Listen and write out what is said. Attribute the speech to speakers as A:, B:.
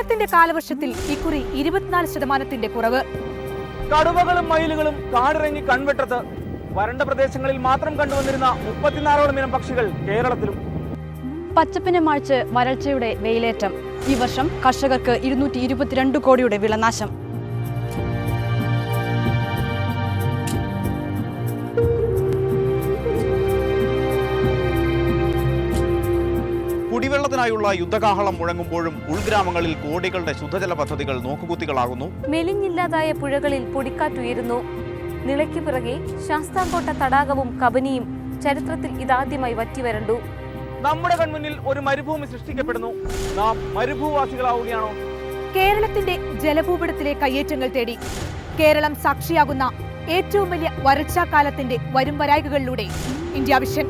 A: കേരളത്തിന്റെ കാലവർഷത്തിൽ ഇക്കുറി ഇരുപത്തിനാല് ശതമാനത്തിന്റെ കുറവ്.
B: കടുവകളും മയിലുകളും കാടിറങ്ങി കൺവെട്ടത്ത് വരണ്ട പ്രദേശങ്ങളിൽ മാത്രം കണ്ടുവന്നിരുന്ന മുപ്പത്തിനാലോളം ഇനം പക്ഷികൾ കേരളത്തിലും.
C: പച്ചപ്പിനെ മായ്ച്ച് വരൾച്ചയുടെ വെയിലേറ്റം. ഈ വർഷം കർഷകർക്ക് ഇരുന്നൂറ്റി ഇരുപത്തിരണ്ട് കോടിയുടെ വിളനാശം.
D: കുടിവെള്ളത്തിനായുള്ള യുദ്ധകാഹളം മുഴങ്ങുമ്പോഴും ഉൾഗ്രാമങ്ങളിൽ കോടികളുടെ ശുദ്ധജല പദ്ധതികൾ നോക്കുകുത്തികളാകുന്നു.
E: മെലിഞ്ഞില്ലാതായ പുഴകളിൽ പൊടിക്കാറ്റുയരുന്നു. നിളയ്ക്ക് പിറകെ ശാസ്താംകോട്ട തടാകവും കബനിയും ചരിത്രത്തിൽ ഇതാദ്യമായി വറ്റിവരണ്ടു.
B: നമ്മുടെ കൺമുന്നിൽ ഒരു മരുഭൂമി സൃഷ്ടിക്കപ്പെടുന്നു. നാം മരുഭൂവാസികളാവുകയാണോ?
A: കേരളത്തിന്റെ ജലഭൂപടത്തിലെ കയ്യേറ്റങ്ങൾ തേടി കേരളം സാക്ഷിയാകുന്ന ഏറ്റവും വലിയ വരൾച്ചാക്കാലത്തിന്റെ വരും വരായികകളിലൂടെ ഇന്ത്യ വിഷൻ.